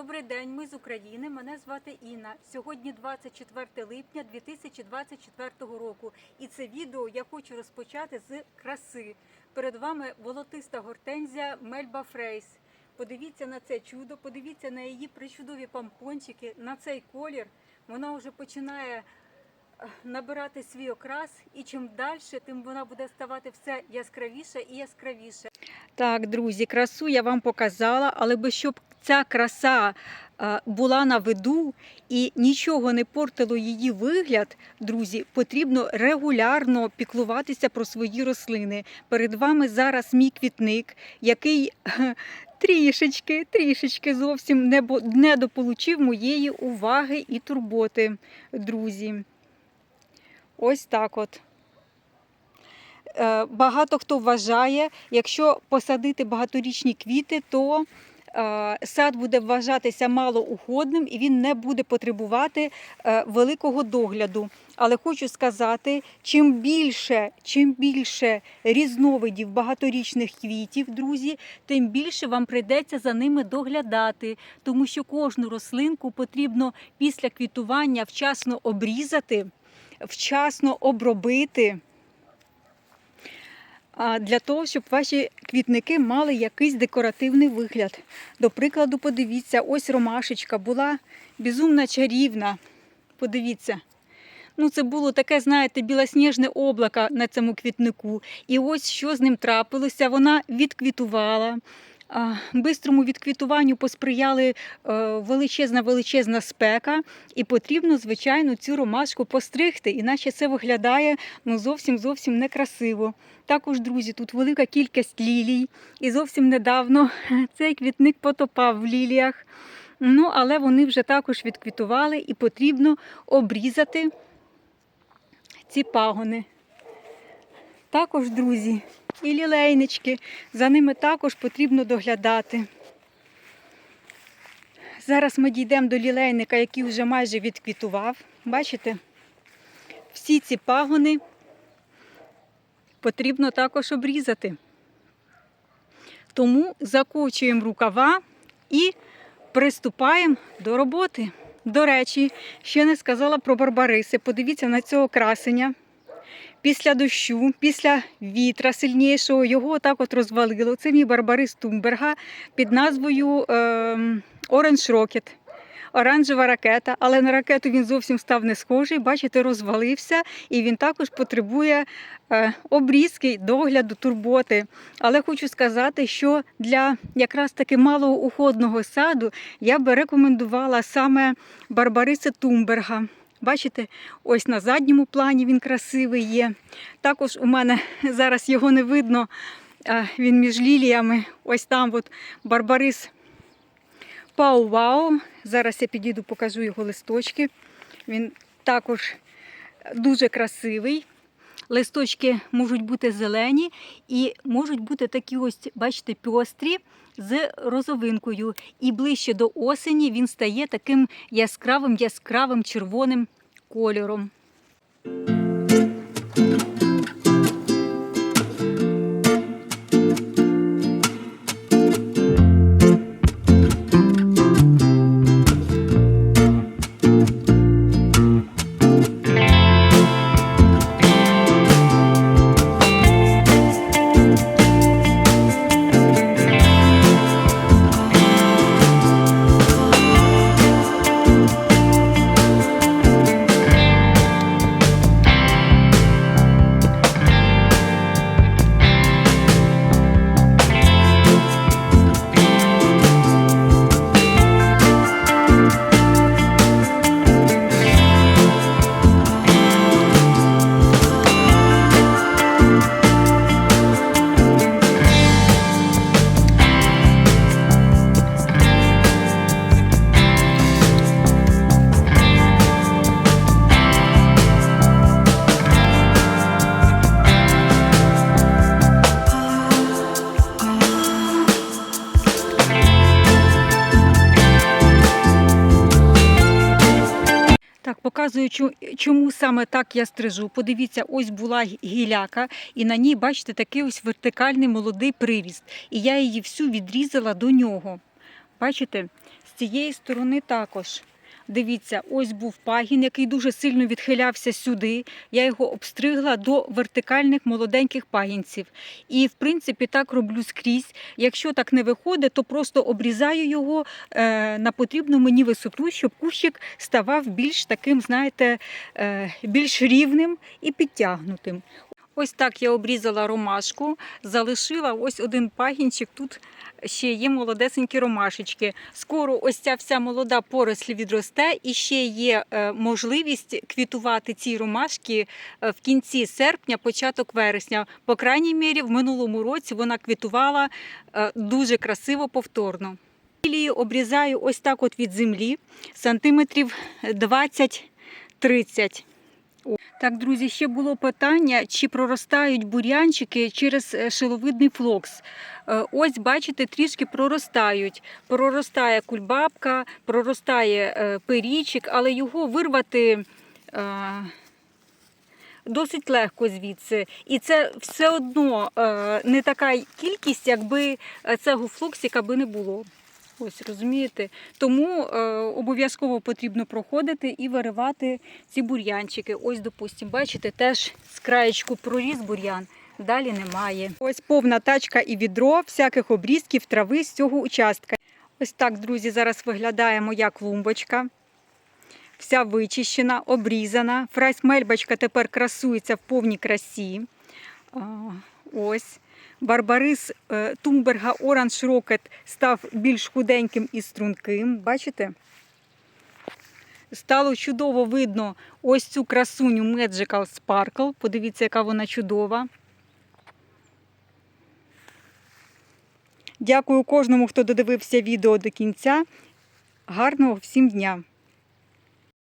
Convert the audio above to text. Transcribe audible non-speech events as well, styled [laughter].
Добрий день, ми з України. Мене звати Інна. Сьогодні 24 липня 2024 року. І це відео я хочу розпочати з краси. Перед вами волотиста гортензія Мельба Фрейс. Подивіться на це чудо, подивіться на її причудові помпончики, на цей колір. Вона вже починає е, набирати свій окрас, і чим далі, тим вона буде ставати все яскравіше і яскравіше. Так, друзі, красу я вам показала, але би щоб ця краса е, була на виду і нічого не портило її вигляд, друзі, потрібно регулярно піклуватися про свої рослини. Перед вами зараз мій квітник, який е, трішечки, трішечки зовсім не бо- недополучив моєї уваги і турботи, друзі. Ось так от. Е, Багато хто вважає, якщо посадити багаторічні квіти, то сад буде вважатися малоуходним і він не буде потребувати е, великого догляду. Але хочу сказати, чим більше, чим більше різновидів багаторічних квітів, друзі, тим більше вам прийдеться за ними доглядати, тому що кожну рослинку потрібно після квітування вчасно обрізати, вчасно обробити для того, щоб ваші квітники мали якийсь декоративний вигляд. До прикладу, подивіться, ось ромашечка була безумно чарівна. Подивіться. Ну, це було таке, знаєте, білосніжне облако на цьому квітнику. І ось що з ним трапилося. Вона відквітувала. Бистрому відквітуванню посприяли е, величезна величезна спека, і потрібно, звичайно, цю ромашку постригти, іначе це виглядає ну, зовсім зовсім некрасиво. Також, друзі, тут велика кількість лілій, і зовсім недавно [laughs] цей квітник потопав в ліліях. Ну, але вони вже також відквітували і потрібно обрізати ці пагони. Також, друзі, і лілейнички, за ними також потрібно доглядати. Зараз ми дійдемо до лілейника, який вже майже відквітував. Бачите? Всі ці пагони потрібно також обрізати. Тому закочуємо рукава і приступаємо до роботи. До речі, ще не сказала про барбариси. Подивіться на цього красення. Після дощу, після вітра сильнішого, його так от розвалило. Це мій барбарис Тумберга під назвою ем, Orange Rocket. Оранжева ракета, але на ракету він зовсім став не схожий. Бачите, розвалився, і він також потребує е, обрізки, догляду, турботи. Але хочу сказати, що для якраз таки малого уходного саду я би рекомендувала саме Барбариса Тумберга. Бачите, ось на задньому плані він красивий є. Також у мене [laughs] зараз його не видно. Він між ліліями. Ось там от Барбарис Пау-Вау. Зараз я підійду, покажу його листочки. Він також дуже красивий. Листочки можуть бути зелені і можуть бути такі ось, бачите, пьострі з розовинкою. І ближче до осені він стає таким яскравим, яскравим червоним кольором. Показую, чому саме так я стрижу. Подивіться, ось була гі- гіляка, і на ній, бачите, такий ось вертикальний молодий приріст. І я її всю відрізала до нього. Бачите, з цієї сторони також. Дивіться, ось був пагін, який дуже сильно відхилявся сюди. Я його обстригла до вертикальних молоденьких пагінців. І, в принципі, так роблю скрізь. Якщо так не виходить, то просто обрізаю його е, на потрібну мені висоту, щоб кущик ставав більш таким, знаєте, е, більш рівним і підтягнутим. Ось так я обрізала ромашку, залишила ось один пагінчик. Тут ще є молодесенькі ромашечки. Скоро ось ця вся молода поросль відросте, і ще є е, можливість квітувати ці ромашки е, в кінці серпня, початок вересня. По крайній мірі, в минулому році вона квітувала е, дуже красиво повторно. Лілії обрізаю ось так от від землі, сантиметрів 20-30. Так, друзі, ще було питання, чи проростають бур'янчики через е, шиловидний флокс. Е, Ось, бачите, трішки проростають. Проростає кульбабка, проростає е, перічик, але його вирвати досить легко звідси. І це все одно не така кількість, якби цього флоксика би не було. Ось розумієте, тому е, обов'язково потрібно проходити і виривати ці бур'янчики. Ось, допустимо, бачите, теж з краєчку проріс бур'ян, далі немає. Ось повна тачка і відро всяких обрізків трави з цього участка. Ось так, друзі, зараз виглядає моя клумбочка. Вся вичищена, обрізана. Фрайс мельбочка тепер красується в повній красі. Ось. Барбарис е, Тумберга Оранж Рокет став більш худеньким і струнким. Бачите? Стало чудово видно ось цю красуню Magical Sparkle. Подивіться, яка вона чудова. Дякую кожному, хто додивився відео до кінця. Гарного всім дня!